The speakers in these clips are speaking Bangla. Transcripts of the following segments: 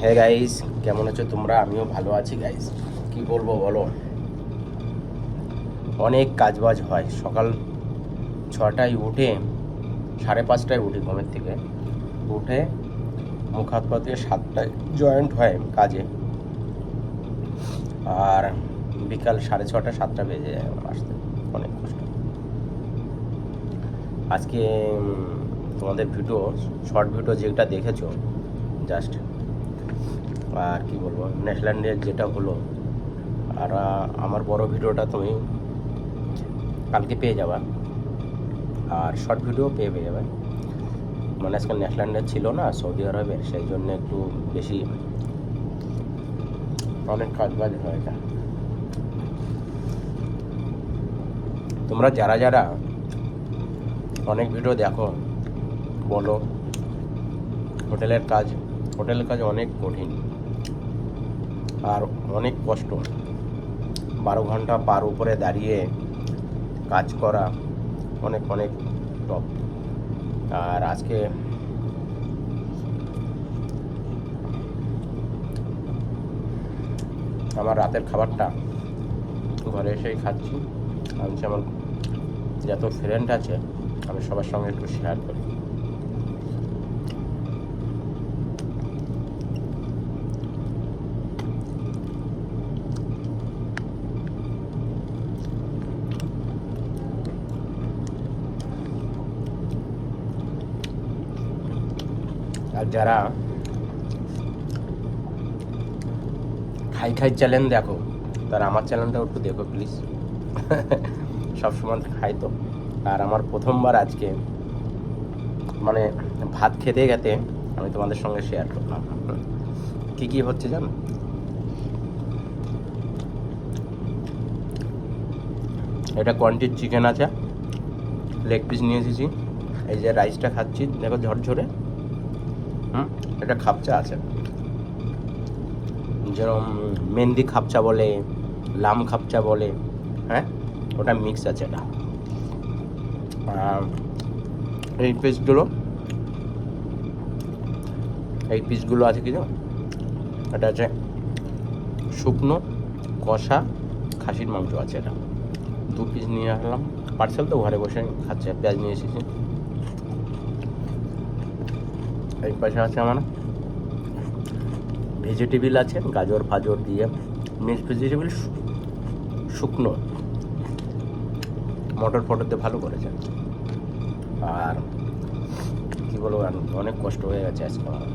হ্যাঁ গাইস কেমন আছো তোমরা? আমিও ভালো আছি গাইস কি বলব বলো? অনেক কাজবাজ হয়। সকাল ছটায় উঠে, সাড়ে পাঁচটায় উঠি ঘুমের থেকে। উঠে মুখ হাত পা সাতটায় জয়েন্ট হয় কাজে। আর বিকাল সাড়ে ছটা, সাতটা বেজে যায় আমার আসতে। অনেক কষ্ট। আজকে তোমাদের ভিডিও শর্ট ভিডিও যেটা দেখেছ জাস্ট আর কি বলব ন্যাশল্যান্ডের যেটা হলো, আর আমার বড় ভিডিওটা তুমি কালকে পেয়ে যাবা। আর শর্ট ভিডিও পেয়ে পেয়ে যাবে। মানে আজকে ন্যাশল্যান্ডের ছিল না, সৌদি আরবের, সেই জন্য একটু বেশি অনেক কাজ বাজ হয়ে যায় তোমরা যারা যারা অনেক ভিডিও দেখো, বলো, হোটেলের কাজ হোটেলের কাজ অনেক কঠিন। আর অনেক কষ্ট। বারো ঘণ্টা পার উপরে দাঁড়িয়ে কাজ করা অনেক অনেক টপ আর আজকে আমার রাতের খাবারটা ঘরে এসেই খাচ্ছি। আমি আমার যত ফ্রেন্ড আছে, আমি সবার সঙ্গে একটু শেয়ার করি। আর যারা খাই খাই চ্যানেল দেখো, তারা আমার চ্যানেলটাও একটু দেখো প্লিজ সবসময় খাই তো। আর আমার প্রথমবার আজকে মানে ভাত খেতে গেতে আমি তোমাদের সঙ্গে শেয়ার করলাম। কি কি হচ্ছে জানো? এটা কোয়ান্টির চিকেন আছে। লেগ পিস নিয়ে এসেছি। এই যে রাইসটা খাচ্ছি, দেখো ঝরঝরে। হুম? এটা খাপচা আছে। যেরকম মেহেন্দি খাপচা বলে, লাম খাপচা বলে হ্যাঁ? ওটা মিক্স আছে এটা। এই পিসগুলো এই পিসগুলো আছে কি জানো? এটা আছে শুকনো, কষা খাসির মাংস আছে এটা। দু পিস নিয়ে আসলাম। পার্সেল তো ঘরে বসে খাচ্ছে, পেঁয়াজ নিয়ে এসেছি। এই পাশে আছে আমার। ভেজিটেবিল আছে, গাজর, ফাজর দিয়ে। মিক্স ভেজিটেবিল শুকনো। মটর ফটর দিয়ে ভালো করেছে। আর কি বলব অনেক কষ্ট হয়ে গেছে আজকে আমার।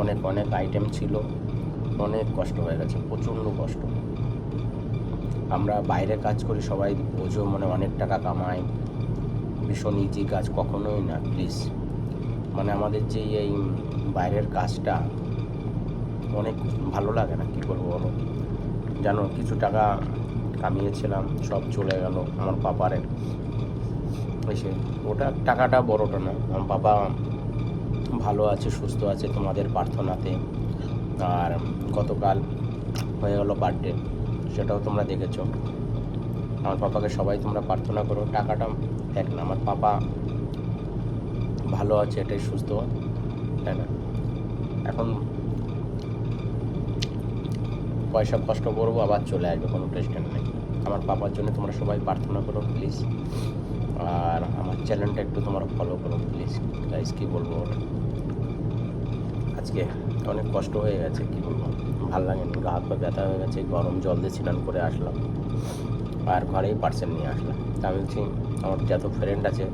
অনেক অনেক আইটেম ছিল। অনেক কষ্ট হয়ে গেছে, প্রচণ্ড কষ্ট। আমরা বাইরে কাজ করি, সবাই বোঝো মানে অনেক টাকা কামাই ভীষণ ইজি কাজ, কখনোই না প্লিজ মানে আমাদের যে এই বাইরের কাজটা, অনেক ভালো লাগে না, কী করব বলো? জানো কিছু টাকা কামিয়েছিলাম, সব চলে গেল আমার পাপারে এসে, ওটা টাকাটা বড়টা না আমার বাবা ভালো আছে, সুস্থ আছে তোমাদের প্রার্থনাতে। আর গতকাল হয়ে গেলো বার্থডে সেটাও তোমরা দেখেছ। আমার পাপাকে সবাই তোমরা প্রার্থনা করো, টাকাটা এক না, আমার পাপা ভালো আছে, এটাই সুস্থ। তাই না? এখন পয়সা কষ্ট করব, আবার চলে আসবে, কোনো টেনশন নেই। আমার পাপার জন্য তোমরা সবাই প্রার্থনা করো প্লিজ আর আমার চ্যানেলটা একটু তোমরা ফলো করো প্লিজ গাইস কী বলব আজকে অনেক কষ্ট হয়ে গেছে, কী বলব? ভালো লাগেনি গা হাত পা ব্যথা হয়ে গেছে, গরম জল দিয়ে স্নান করে আসলাম। আর ঘরেই পার্সেল নিয়ে আসলাম। তা আমি আমার যত ফ্রেন্ড আছে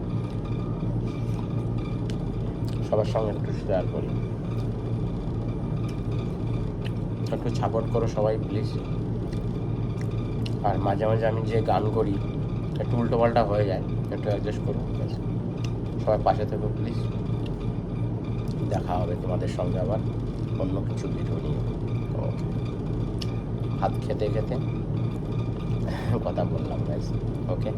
সবার সঙ্গে একটু শেয়ার করি। একটু সাপোর্ট করো সবাই প্লিজ আর মাঝে মাঝে আমি যে গান করি, একটু উল্টো পাল্টা হয়ে যায়, একটু অ্যাডজাস্ট করো। সবাই পাশে থেকো প্লিজ দেখা হবে তোমাদের সঙ্গে আবার অন্য কিছু ভিডিও নিয়ে। ওকে ভাত খেতে খেতে কথা বললাম ওকে